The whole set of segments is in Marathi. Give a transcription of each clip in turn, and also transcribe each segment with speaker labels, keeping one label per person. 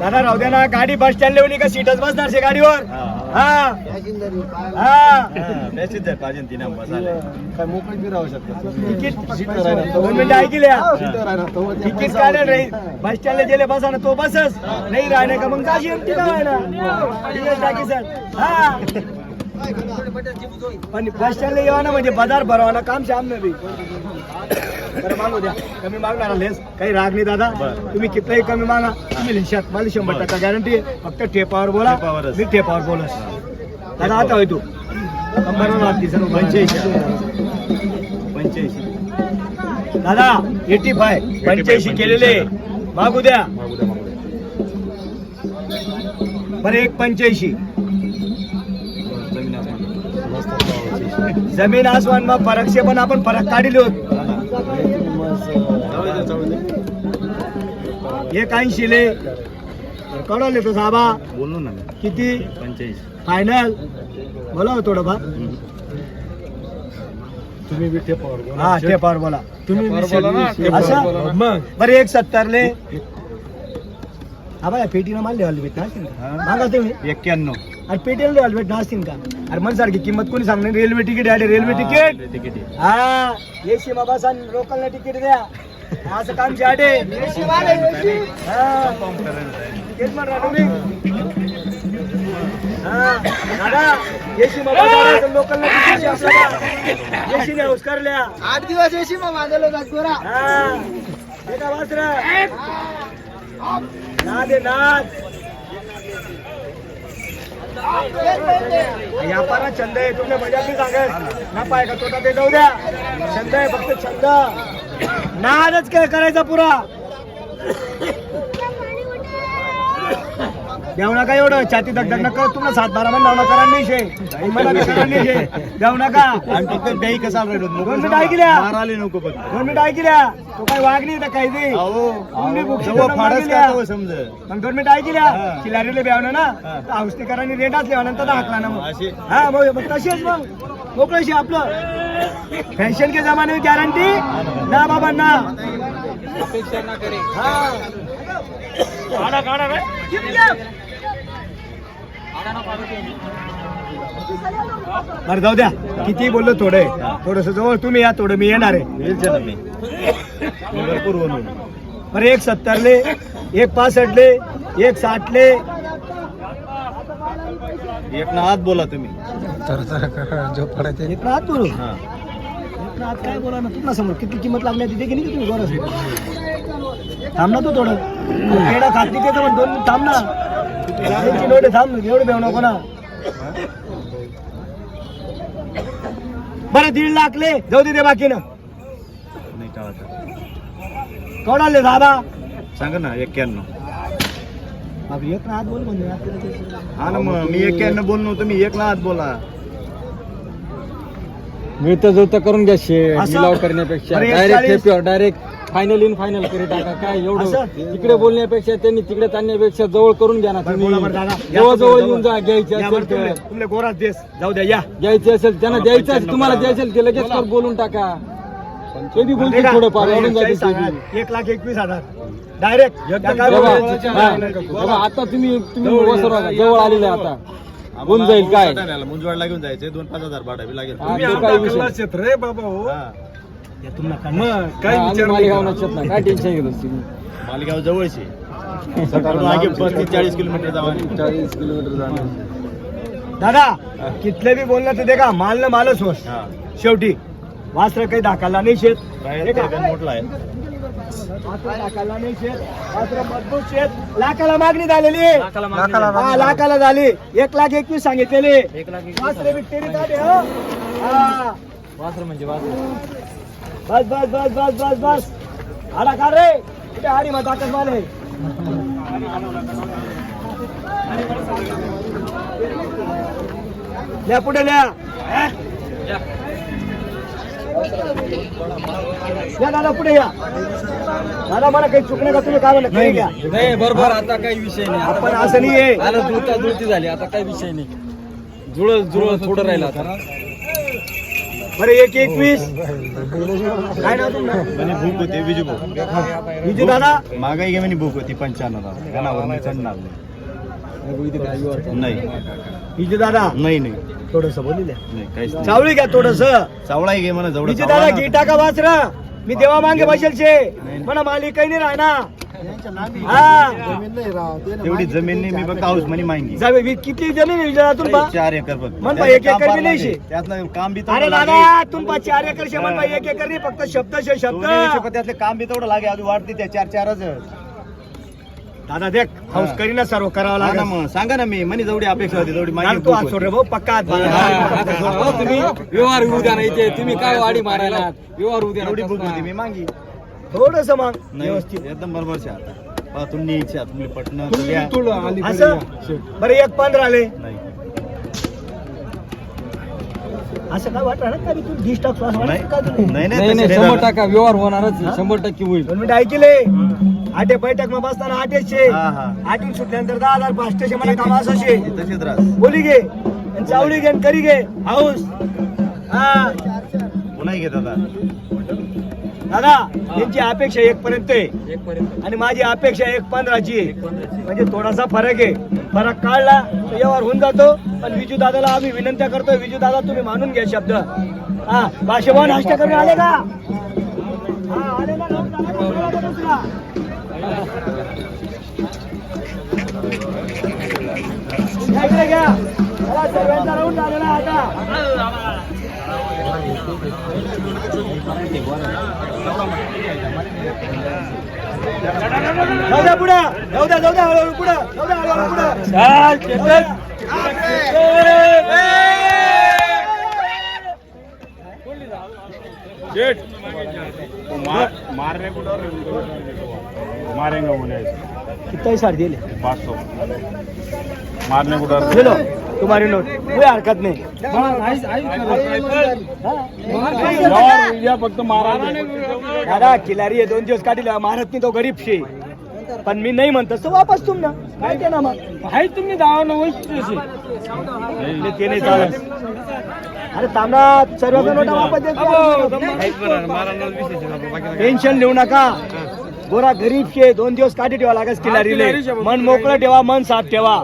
Speaker 1: दादा राहू द्या ना गाडी बस स्टँड लिहून का? सीटच बसणार शे गाडीवर? हा. हा.
Speaker 2: काय मोकळी बी राहू शकतो
Speaker 1: तिकीट दोन मिनिटं ऐकल्या तिकीट काढेल रे बस स्टँडला गेले बसा ना तो बसस नाही राहणे का मग काशी एमटी आहे टाकी सर हा. पण बस स्टँडला येवा ना म्हणजे बाजार भरवा ना काम श्याम नवी बरं मागू द्या. कमी मागणार लेस. काही राग नाही दादा. तुम्ही कितलाही कमी मागा. तुम्ही लिशात. मला शंभर टक्का गॅरंटी आहे. फक्त टेपावर बोला. मी टेपावर बोलस. दादा आता होय तू. नंबरवर लागते सर्व. पंच्याऐंशी.
Speaker 2: पंच्याऐंशी.
Speaker 1: दादा एटी फाय पंच्याऐंशी केलेले. मागू द्या. बरं एक पंच्याऐंशी. जमीन आसमान मग फरक शे पण आपण फरक काढले. होत एक ऐंशी ले कळवले तो साबा?
Speaker 2: बोललो ना
Speaker 1: किती?
Speaker 2: पंच्याऐंशी
Speaker 1: फायनल बोला हो थोडंफार.
Speaker 2: तुम्ही बी टेपावर बोला.
Speaker 1: हा टेपावर बोला.
Speaker 2: तुम्ही बी
Speaker 3: बोला ना,
Speaker 1: असं?
Speaker 2: बोला. मग.
Speaker 1: बरं एक सत्तर ले हा बघा पेटीनं माल
Speaker 2: हा.
Speaker 1: मागा तुम्ही.
Speaker 2: एक्क्याण्णव.
Speaker 1: अरे पेटीला लेवाल भेट नसतील का? अरे मन सारखी किंमत कोणी सांगणार रेल्वे तिकीट आहे रेल्वे तिकीट
Speaker 2: तिकीट.
Speaker 1: हा सीमा बस आणि लोकलला तिकीट द्या. असं काम चाटे तेच म्हणणार तुम्ही हा दादा लोकलला तिकीट द्या आपल्याला. हुसकारल्या.
Speaker 3: आठ दिवस येशी मग माझ्याला नागपुरा
Speaker 1: हे. का वासर. नाद आहे नाद. व्यापारा छंद आहे. तुम्ही मजा सांगत ना पाय का तोटा ते जाऊ द्या. छंद आहे फक्त छंद. नादच काय करायचा पुरा. देऊ नका एवढं. छाती दग नका तुम्हाला सात बारा महिने लावणं करा नाही शे. मला बी करा नाही शे. देऊ नका.
Speaker 2: आणि फक्त गाई कसा
Speaker 1: दोन मिनिटं ऐकल्या
Speaker 2: आले नको फक्त.
Speaker 1: दोन मिनिटं ऐकल्या तो काही वाघ नाही तर काही नाही. तुम्ही
Speaker 2: फाडच
Speaker 1: मागितल्या.
Speaker 2: का समज.
Speaker 1: मग दोन मिनिटं ऐकल्या. खिलारीले ब्यावनं ना.
Speaker 2: हा.
Speaker 1: तर औषधीकरांनी रेटाच लिहा नंतर हाकला ना मग. हा मग मग तशीच मग. मोकळशी आपलं. फॅशन के जमाने गॅरंटी ना बाबा ना
Speaker 3: अपेक्षा ना करे.
Speaker 1: हा. काढा काढा रे. बरं जाऊ द्या. किती बोललो थोडं. थोडंसं जवळ तुम्ही या थोडं मी येणार आहे.
Speaker 2: ना
Speaker 1: बरं एक सत्तरले एक पासष्टले एक साठले.
Speaker 2: एक ना आत बोला तुम्ही.
Speaker 1: इथं आत बोलू.
Speaker 2: हा.
Speaker 1: इथं आत काय बोला ना तुला समोर? किती किंमत लागणार तिथे की नाही तुम्ही बरं. थांब ना तू थोडं. पेढा खात नाही पण दोन थांब ना. त्यांची नोट आहे, थांब ना एवढं बेव नको ना. बरं दीड लाख ले जाऊ दे ते बाकीनं.
Speaker 2: नाही
Speaker 1: कोणाले दादा?
Speaker 2: सांगा ना एक्क्याण्णव.
Speaker 1: एक ना आत बोल म्हणजे
Speaker 2: हा ना मग मी एक्क्याण्णव बोललो तुम्ही एक ना आत बोला.
Speaker 3: मिळतं जुळतं करून घ्या शे
Speaker 1: असं?
Speaker 3: करण्यापेक्षा.
Speaker 1: अरे,
Speaker 3: डायरेक्ट
Speaker 1: चाळीस-
Speaker 3: डायरेक्ट फायनल इन फायनल करी टाका काय एवढं? तिकडे बोलण्यापेक्षा त्यांनी तिकडे ताणण्यापेक्षा जवळ करून घ्या ना तुम्ही. जवळ जवळ. येऊन जा घ्यायचे असेल तर.
Speaker 1: तुमले जाऊ द्या या.
Speaker 3: घ्यायचे असेल त्यांना
Speaker 2: हा,
Speaker 3: द्यायचं
Speaker 2: पंच्याण्णव
Speaker 3: तुम्हाला. द्यायचं ते लगेच कर बोलून टाका. ते बी बोलते थोडंफार जाते. बी.
Speaker 1: एक लाख एकवीस हजार. डायरेक्ट
Speaker 3: हा, आता तुम्ही तुम्ही जवळ आलेले आता. होऊन जाईल काय?
Speaker 2: मुंजवाडला घेऊन जायचे दोन पाच हजार भाडा लागेल.
Speaker 3: हा, ते काही विषय. नाही.
Speaker 2: क्षेत्र रे बाबा हो
Speaker 3: हा, आम्ही मालेगावला ना काय टेन्शन घेत असते
Speaker 2: मालेगाव जवळचे सकाळून मागे पस्तीस चाळीस किलोमीटर जावा
Speaker 3: चाळीस किलोमीटर जाणार
Speaker 1: दादा कितले बी बोललं तर दे का माल न मालच होस.
Speaker 2: हा.
Speaker 1: शेवटी वास्त्र काही दाखवला नाही शेत.
Speaker 2: बाहेर
Speaker 1: हे
Speaker 2: मोठला आहे.
Speaker 1: वास्त्र नाही शेत. वास्त्र मजबूत शेत. लाखाला मागणी झालेली. आहे. हा लाखाला झाली. एक लाख एकवीस सांगितलेले. वास्त्र काढे हो? हा.
Speaker 3: वासर म्हणजे वासर.
Speaker 1: बस बस बस बस बस बस. आडा काढ रे. कुठे हाडी मग ताकद माले लिया पुढे लिया. या दादा पुढे या. दादा मला काही चुकणे का? तुम्ही काय म्हणलं काही घ्या
Speaker 3: नाही बरोबर आता काही विषय नाही.
Speaker 1: आपण असं नाही आहे
Speaker 3: आता जुळता जुळती झाली आता काही विषय नाही. जुळत जुळत थोडं राहिलं आता.
Speaker 1: बरं एक एकवीस काय नाव तुमचं?
Speaker 2: भूक होते विजू भाऊ.
Speaker 1: विजू दादा?
Speaker 2: मागाई घे म्हणे भूक होती पंच्याण्णव गणावर मी चढणार नाही. नाही.
Speaker 1: विजू दादा?
Speaker 2: नाही नाही.
Speaker 1: थोडस बोलले
Speaker 2: नाही काहीच नाही.
Speaker 1: चावळी घ्या थोडस.
Speaker 2: चावळा घे म्हणा जवळ
Speaker 1: विजू दादा घे टाका वाचरा? मी देवा मागे बसेल शे म्हणा मालिक काही नाही राहणार. हा.
Speaker 2: तेवढी जमीन नाही मी बघ हाऊस म्हणे माहिती
Speaker 1: जावे वि- किती जमीन आहे विजयातून पा
Speaker 2: चार एकर बघ.
Speaker 1: म्हण बा, एक एकर बी नाही. शे.
Speaker 2: त्यातलं काम बी
Speaker 1: अरे दादा
Speaker 2: लागे.
Speaker 1: तुम पा चार एकर शे बा, एक एकर नाही फक्त शब्द शे शब्द.
Speaker 2: हिशोबात त्यातलं काम बी तेवढं लागे अजून वाढते त्या चार चारच.
Speaker 1: दादा देख हाऊस करी ना सर्व करावं
Speaker 2: ना
Speaker 1: लागेल.
Speaker 2: मग सांगा ना मी म्हणे जेवढी अपेक्षा होती तेवढी माहिती
Speaker 1: तू आज सोड रे भाऊ पक्का हात बांधा.
Speaker 3: हो तुम्ही व्यवहार होऊ द्या नाही ते. तुम्ही काय वाडी मारायला? व्यवहार होऊ द्या
Speaker 2: तेवढी
Speaker 3: ना
Speaker 2: भूक होती मी मागी
Speaker 1: थोडस मग
Speaker 2: नाही
Speaker 1: व्यवस्थित.
Speaker 2: एकदम बरोबर आहे आता. पहा, तुम्ही इच्छा तुम्ही पटणं तुझ्या
Speaker 3: तुला आली
Speaker 1: असं? बरं एक पंधरा आले.
Speaker 2: नाही.
Speaker 1: असं काय वाटलं ना कधी तू डिश टाक श्वास
Speaker 2: नाही
Speaker 1: वाटत का तुला?
Speaker 2: नाही
Speaker 3: नाही नाही
Speaker 2: तसं
Speaker 3: शंभर
Speaker 2: नाही
Speaker 3: टक्का व्यवहार होणारच आहे, शंभर टक्के होईल.
Speaker 1: दोन मिनिटं ऐकले. आठे बैठक मग बसताना आठेचे
Speaker 2: हा हा.
Speaker 1: आठून सुटल्यानंतर दहा हजार पाचशेचे मला काम असं शे
Speaker 2: तसेच राहत
Speaker 1: बोली घे. आणि चावडी घे आणि करी घे. हाऊस. हा.
Speaker 2: पुन्हा घेत आता
Speaker 1: दादा यांची अपेक्षा एक पर्यंत आहे आणि माझी अपेक्षा एक पंधराची आहे. म्हणजे थोडासा फरक आहे. फरक काढला तर व्यवहार होऊन जातो. पण विजू दादाला आम्ही विनंत्या करतोय विजू दादा तुम्ही मानून घ्या शब्द. हा भाषेवान हष्ट करून आले का? हा, आले ना, दुसरा. घ्या. सर्वांचा राऊंड झालेला आता. जाऊ द्या पुढं जाऊ द्या जाऊ द्या हळूहळू पुढं. जाऊ द्या हळूहळू पुढं
Speaker 2: मारेंगे पाच सौ मारने को डर
Speaker 1: दिलो तुम्हारी नोट कोई हरकत नाही.
Speaker 2: फक्त मारा
Speaker 1: दादा किलारी आहे दोन दिवस काढील महाराज नाही तो गरीब शे पण मी नाही म्हणतो वापस तुम ना काय ते ना मग?
Speaker 3: आहे तुम्ही दहा नव्वद
Speaker 1: अरे तांबडा सर्व नोटा वापस देतो टेन्शन घेऊ नका. गोरा गरीब शे दोन दिवस काढी ठेवा लागस किलारीले मन मोकळं ठेवा मन साफ ठेवा.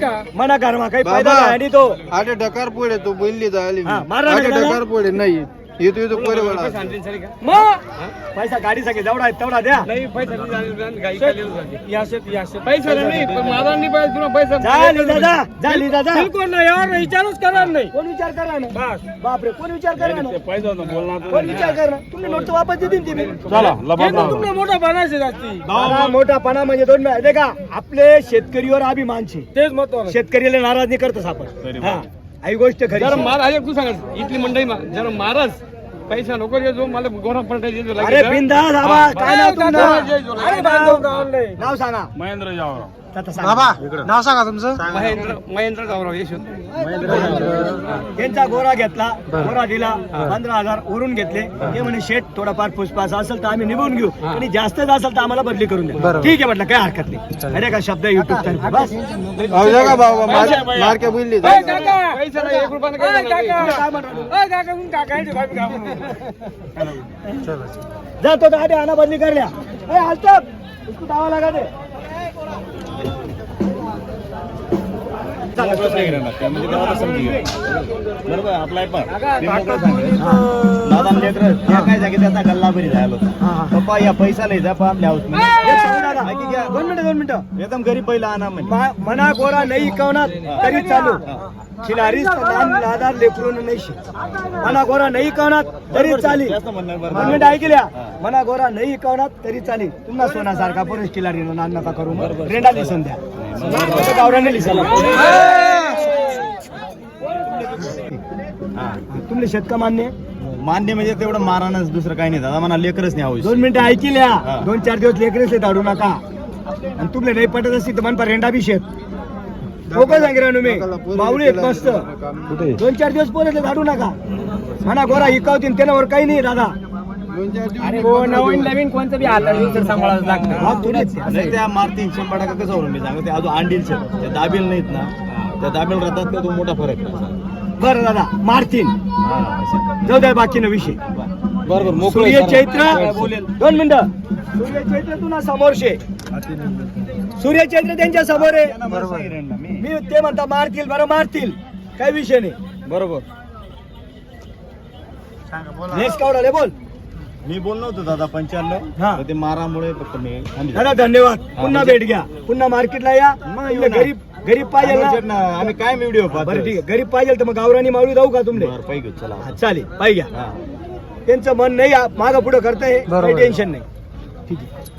Speaker 3: का?
Speaker 1: मना घरमा काही फायदा नाही तो?
Speaker 4: आटे ढकार पोळे तो बोलली झाली
Speaker 1: हा, मारा.
Speaker 4: ढकार पोळे नाही. येतो येतो पोरे वाला
Speaker 1: मग? पैसा जेवढा आहे तेवढा द्या.
Speaker 3: पैसा नाही पण मला नाही पाहिजे तुला पैसा.
Speaker 1: झाली दादा झाली दादा
Speaker 3: बिलकुल नाही यार विचारच करणार नाही.
Speaker 1: कोण विचार करा ना बापरे कोण विचार करा ना कोण विचार करा तुम्ही नोट वापस देतील ते मी
Speaker 3: तुमचा मोठा बनायचे जास्ती.
Speaker 1: मोठापणा म्हणजे दोन मिनिटं. देखा आपले शेतकरीवर अभिमान छे
Speaker 3: तेच महत्वाचं.
Speaker 1: शेतकरीला नाराज नाही करतोस आपण. हा. ही गोष्ट खरी
Speaker 3: जरा. मार आहे तू सांग इथली मंडई मा- जरा मारच पैसा नको जे जो मला गोरा पलटायचे
Speaker 1: अरे बिंदास आबा काय नाव तुमचं?
Speaker 3: अरे
Speaker 1: नाव- नाव सांगा.
Speaker 2: महेंद्र जावराव.
Speaker 4: बाबा नाव सांगा तुमचं.
Speaker 3: महेंद्र महेंद्र गावराव यशवंत
Speaker 1: त्यांचा गोरा घेतला गोरा दिला पंधरा हजार उरून घेतले. ते म्हणे शेट थोडाफार फुसफास असेल तर आम्ही निभून घेऊ. आणि जास्तच असेल तर आम्हाला बदली करून द्या. ठीक आहे म्हटलं काय हरकत नाही. अरे का शब्द युट्यूब तर्फे बस.
Speaker 4: बाबा मार- मारके बोलली
Speaker 3: काका, काका.
Speaker 1: जातो तर आधी आणा बदली करल्या ए हालतो उसको दावा लगा दे.
Speaker 2: म्हणजे तेव्हा समजी बरोबर आपला आहे पण. मी मोकळं सांगेन. दादा आणि लेकरं, त्या काय जागी त्याचा गल्ला बरी झाला. होता. पप्पा या पैसा नाही जा पहा आपल्या हाऊस
Speaker 1: एक सांगू दादा. दोन मिनिटं दोन मिनिटं.
Speaker 2: एकदम गरीब पहिला आणा म्हणजे
Speaker 1: मा- मना गोरा नाही इकवणार तरी चालू. खिलारीच लहान लादार लेकरून नाही. मना गोरा नाही इकवणार तरी चाली
Speaker 2: जास्त म्हणणं बरं.
Speaker 1: दोन मिनिटं ऐकल्या मना गोरा नाही इकवणार तरी चाली तुम्हाला सोनासारखा पुरुष खिलारी नान नका करू मग. रेंडा
Speaker 2: हा.
Speaker 1: तुमले शेतका मान्य?
Speaker 2: मान्य म्हणजे तेवढं मारानच दुसरं काही नाही दादा मला लेकरच नाही हाऊस
Speaker 1: दोन मिनिटं ऐकल्या
Speaker 2: हा.
Speaker 1: दोन चार दिवस लेकरेच धाडू नका. आणि तुमले नाही पटत असतील तर मनपा रेंडा बी शेत. लोक सांगितलं तुम्ही. मावळी आहेत मस्त. दोन चार दिवस पोरे धाडू नका. म्हणा गोरा इकावतीन त्याच्यावर काही नाही दादा.
Speaker 3: हो नवीन नवीन कोणतं बी हातात सांभाळावं लागतं.
Speaker 1: थोडीच.
Speaker 2: नाही त्या मारतीन शंभर टक्का कसं वरून मी सांगतो. ते अजून अंडील शेत त्या दाबेल नाहीत ना. त्या दाबेल राहतात का तो मोठा फरक.
Speaker 1: बरं दादा. मारतीन.
Speaker 2: हा, असं.
Speaker 1: जाऊ द्या बाकीनं विषय.
Speaker 3: बरोबर मोकळं.
Speaker 1: चैत्र दोन मिनिटं. सूर्य चैत्र तुला समोर शे सूर्य चैत्र त्यांच्यासमोर आहे.
Speaker 2: मी.
Speaker 1: मी ते म्हणता मारतील बरं मारतील. काही विषय नाही.
Speaker 3: बरोबर.
Speaker 1: नेक्स्ट कावडाले बोल.
Speaker 2: मी बोललो होतो दादा
Speaker 1: हा.
Speaker 2: ते मारामुळे फक्त मी थांबलो.
Speaker 1: दादा धन्यवाद. पुन्हा
Speaker 2: म्हणजे-
Speaker 1: भेट घ्या. पुन्हा मार्केटला या.
Speaker 2: मग येऊ
Speaker 1: तुमले
Speaker 2: ना.
Speaker 1: गरीब गरीब पाहिजे
Speaker 2: आम्ही
Speaker 1: ना.
Speaker 2: आम्ही काय व्हिडिओ
Speaker 1: बरं ठीक आहे. गरीब पाहिजे तर मग गावरानी मावळी जाऊ का तुमले?
Speaker 2: पाहिजे चला.
Speaker 1: हा, चालेल. पाहिजे
Speaker 2: हा.
Speaker 1: त्यांचं मन नाही मागं पुढं करताय काही
Speaker 4: बरोबर.
Speaker 1: टेन्शन नाही. ठीक आहे.